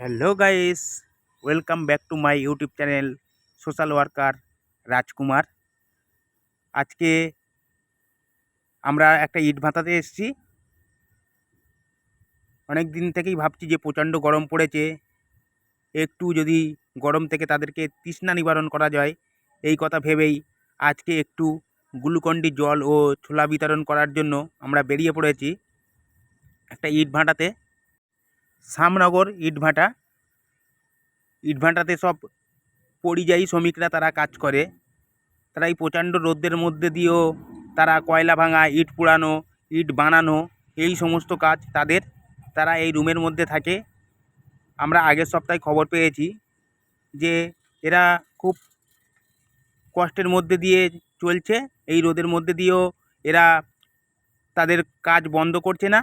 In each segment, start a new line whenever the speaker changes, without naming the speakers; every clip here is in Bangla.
Hello guys welcome back to my YouTube channel social worker Rajkumar আজকে আমরা একটা ইট ভাতাতে এসেছি। অনেক দিন থেকেই ভাবছি যে প্রচণ্ড গরম পড়েছে। একটু যদি গরম থেকে তাদেরকে তৃষ্ণা নিবারণ করা যায়, এই কথা ভেবেই আজকে একটু গ্লুকন্ডি জল ও ছোলা বিতরণ করার জন্য আমরা বেরিয়ে পড়েছি একটা ইট ভাটাতে। শ্যামনগর ইটভাটা ইটভাটাতে সব পরিযায়ী শ্রমিকরা তারা কাজ করে। তারা এই প্রচণ্ড রোদ্রের মধ্যে দিয়েও তারা কয়লা ভাঙা, ইট পোড়ানো, ইট বানানো, এই সমস্ত কাজ তাদের। তারা এই রুমের মধ্যে থাকে। আমরা আগের সপ্তাহে খবর পেয়েছি যে এরা খুব কষ্টের মধ্যে দিয়ে চলছে, এই রোদের মধ্যে দিয়েও এরা তাদের কাজ বন্ধ করছে না।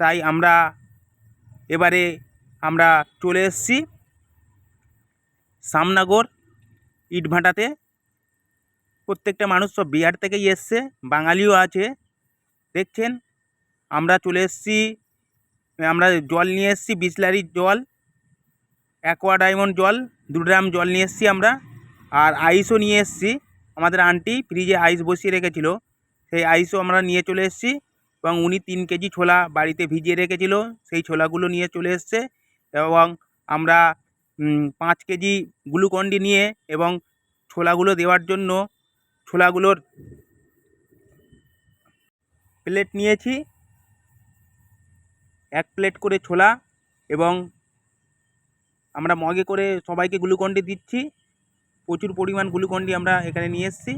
তাই আমরা এবারে আমরা চলে এসেছি সামনাগর, ইটভাটাতে। প্রত্যেকটা মানুষ সব বিহার থেকেই এসছে, বাঙালিও আছে। দেখছেন, আমরা চলে এসেছি, আমরা জল নিয়ে এসেছি, বিসলারির জল, অ্যাকোয়া ডায়মন্ড জল দু ড্রাম জল নিয়ে এসেছি আমরা, আর আইসও নিয়ে এসেছি। আমাদের আন্টি ফ্রিজে আইস বসিয়ে রেখেছিল। সেই আইসও আমরা নিয়ে চলে এসেছি এবং উনি তিন কেজি ছোলা বাড়িতে ভিজিয়ে রেখেছিল। সেই ছোলাগুলো নিয়ে চলে এসছে এবং আমরা পাঁচ কেজি গ্লুকন্ডি নিয়ে এবং ছোলাগুলো দেওয়ার জন্য ছোলাগুলোর প্লেট নিয়েছি। এক প্লেট করে ছোলা এবং আমরা মগে করে সবাইকে গ্লুকন্ডি দিচ্ছি। প্রচুর পরিমাণ গ্লুকন্ডি আমরা এখানে নিয়ে এসেছি।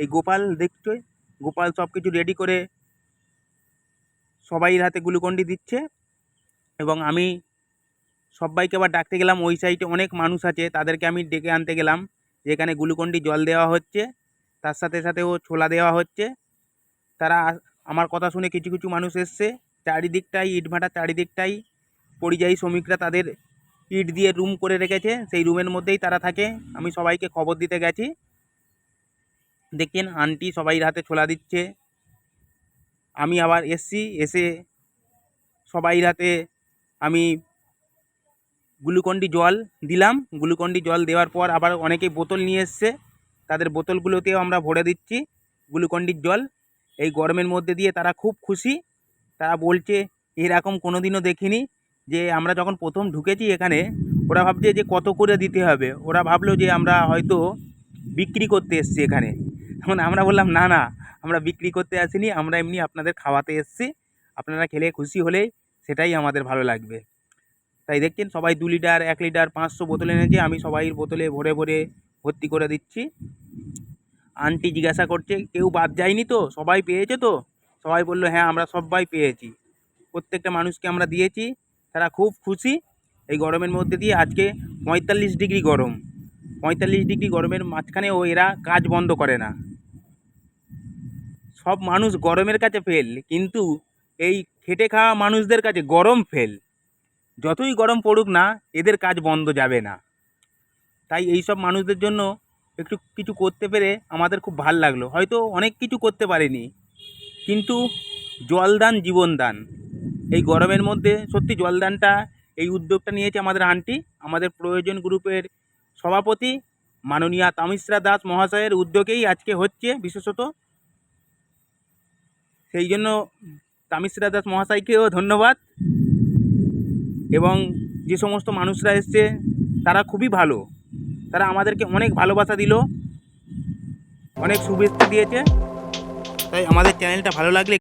এই গোপাল দেখছোই গোপাল সব কিছু রেডি করে সবাইয়ের হাতে গ্লুকন্ডি দিচ্ছে এবং আমি সবাইকে আবার ডাকতে গেলাম, ওই সাইডে অনেক মানুষ আছে, তাদেরকে আমি ডেকে আনতে গেলাম যে এখানে গ্লুকন্ডি জল দেওয়া হচ্ছে, তার সাথে সাথেও ছোলা দেওয়া হচ্ছে। তারা আমার কথা শুনে কিছু কিছু মানুষ এসছে, চারিদিকটাই ইটভাটা চারিদিকটাই পরিযায়ী শ্রমিকরা তাদের ইট দিয়ে রুম করে রেখেছে, সেই রুমের মধ্যেই তারা থাকে। আমি সবাইকে খবর দিতে গেছি। দেখছেন, আন্টি সবাই হাতে ছোলা দিচ্ছে। আমি আবার এসছি, এসে সবাই হাতে আমি গ্লুকন্ডি জল দিলাম। গ্লুকন্ডি জল দেওয়ার পর আবার অনেকেই বোতল নিয়ে এসছে। তাদের বোতলগুলোতেও আমরা ভরে দিচ্ছি গ্লুকন্ডির জল। এই গরমের মধ্যে দিয়ে তারা খুব খুশি। তারা বলছে, এরকম কোনো দিনও দেখিনি। যে আমরা যখন প্রথম ঢুকেছি এখানে, ওরা ভাবছে যে কত করে দিতে হবে। ওরা ভাবলো যে আমরা হয়তো বিক্রি করতে এসছি এখানে। তখন আমরা বললাম, না না, আমরা বিক্রি করতে আসিনি, আমরা এমনি আপনাদের খাওয়াতে এসছি। আপনারা খেলে খুশি হলেই সেটাই আমাদের ভালো লাগবে। তাই দেখছেন, সবাই দু লিটার, এক লিটার পাঁচশো বোতল এনেছে, আমি সবাই বোতলে ভরে ভরে ভর্তি করে দিচ্ছি। আন্টি জিজ্ঞাসা করছে, কেউ বাদ যায়নি তো? সবাই পেয়েছে তো? সবাই বলল হ্যাঁ আমরা সবাই পেয়েছি। প্রত্যেকটা মানুষকে আমরা দিয়েছি। তারা খুব খুশি এই গরমের মধ্যে দিয়ে আজকে পঁয়তাল্লিশ ডিগ্রি গরম। পঁয়তাল্লিশ ডিগ্রি গরমের মাঝখানেও এরা কাজ বন্ধ করে না। সব মানুষ গরমের কাছে ফেল, কিন্তু এই খেটে খাওয়া মানুষদের কাছে গরম ফেল। যতই গরম পড়ুক না, এদের কাজ বন্ধ যাবে না। তাই এই সব মানুষদের জন্য একটু কিছু করতে পেরে আমাদের খুব ভালো লাগল। হয়তো অনেক কিছু করতে পারিনি, কিন্তু জলদান জীবনদান। এই গরমের মধ্যে সত্যি জলদানটা, এই উদ্যোগটা নিয়েছে আমাদের আন্টি, আমাদের প্রয়োজন গ্রুপের সভাপতি মাননীয়া তামিশ্রা দাস মহাশয়ের উদ্যোগেই আজকে হচ্ছে বিশেষত। সেই জন্য তামিশ্রা দাস মহাশয়কেও ধন্যবাদ। এবং যে সমস্ত মানুষরা এসছে, তারা খুবই ভালো। তারা আমাদেরকে অনেক ভালোবাসা দিল, অনেক শুভেচ্ছা দিয়েছে। তাই আমাদের চ্যানেলটা ভালো লাগলে